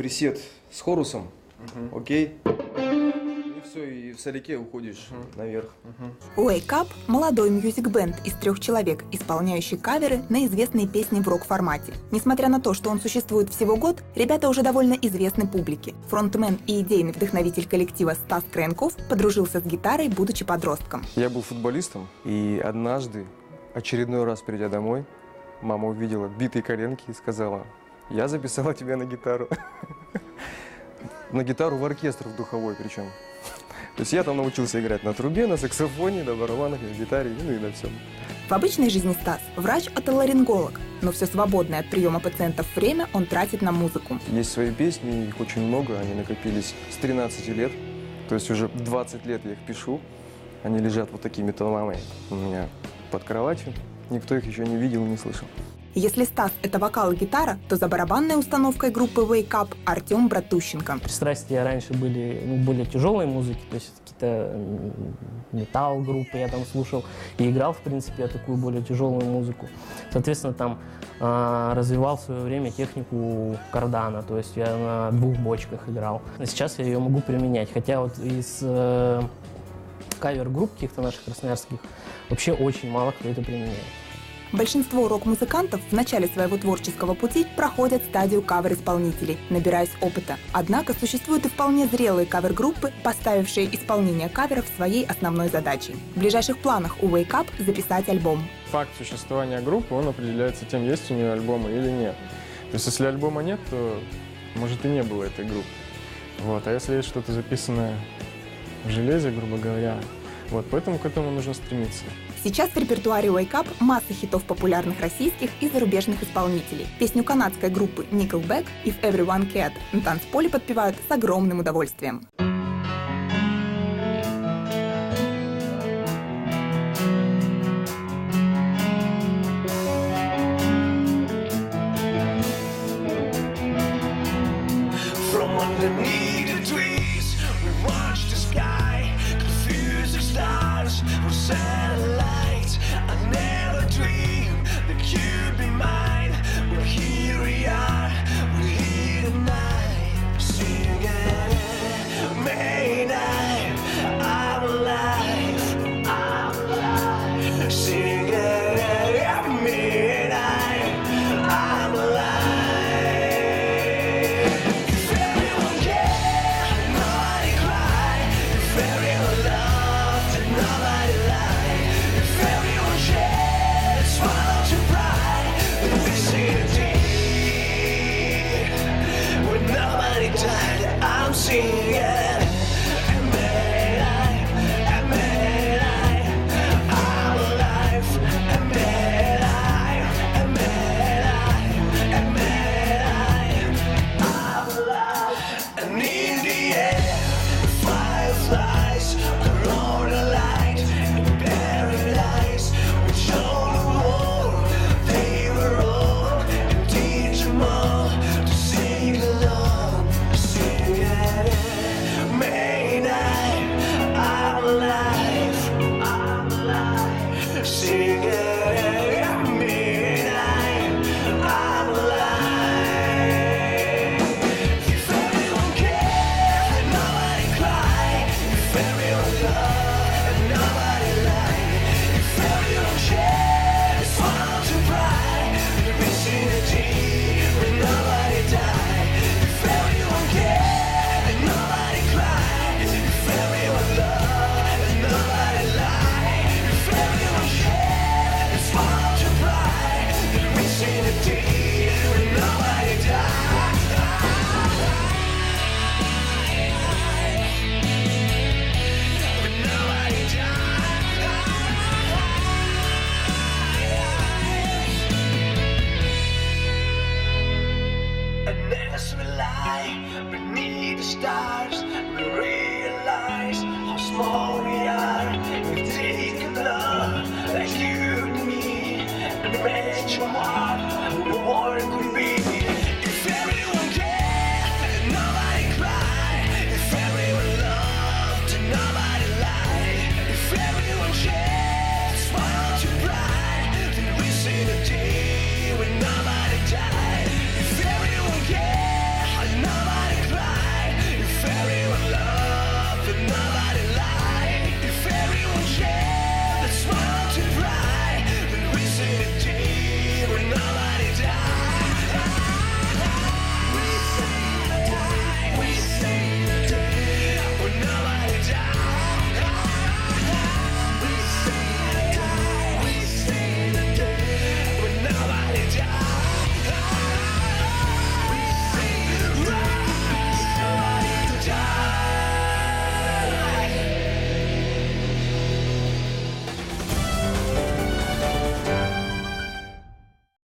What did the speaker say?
присед с хорусом, окей? И все, и в соляке уходишь наверх. Wake Up – молодой мьюзик-бенд из трех человек, исполняющий каверы на известные песни в рок-формате. Несмотря на то, что он существует всего год, ребята уже довольно известны публике. Фронтмен и идейный вдохновитель коллектива Стас Кренков подружился с гитарой, будучи подростком. Я был футболистом, и однажды, очередной раз придя домой, мама увидела битые коленки и сказала, я записала тебя на гитару. На гитару в оркестр в духовой причем. То есть я там научился играть на трубе, на саксофоне, на барабанах, на гитаре, ну и на всем. В обычной жизни Стас – врач-отоларинголог, но все свободное от приема пациентов время он тратит на музыку. Есть свои песни, их очень много, они накопились с 13 лет. То есть уже 20 лет я их пишу. Они лежат вот такими томами у меня под кроватью. Никто их еще не видел не слышал. Если Стас – это вокал и гитара, то за барабанной установкой группы Wake Up Артем Братущенко. Пристрастия раньше были ну, более тяжелой музыки, то есть какие-то м, металл группы я там слушал и играл, в принципе, я такую более тяжелую музыку. Соответственно, там а, развивал в свое время технику кардана, то есть я на двух бочках играл. А Сейчас я ее могу применять, хотя вот из э, кавер-групп каких-то наших красноярских вообще очень мало кто это применяет. Большинство рок-музыкантов в начале своего творческого пути проходят стадию кавер-исполнителей, набираясь опыта. Однако существуют и вполне зрелые кавер-группы, поставившие исполнение каверов своей основной задачей. В ближайших планах у Wake Up записать альбом. Факт существования группы, он определяется тем, есть у нее альбомы или нет. То есть если альбома нет, то может и не было этой группы. Вот. А если есть что-то записанное в железе, грубо говоря, вот, поэтому к этому нужно стремиться. Сейчас в репертуаре Wake Up масса хитов популярных российских и зарубежных исполнителей. Песню канадской группы Nickelback «If Everyone Cat» на танцполе подпевают с огромным удовольствием. From underneath stars.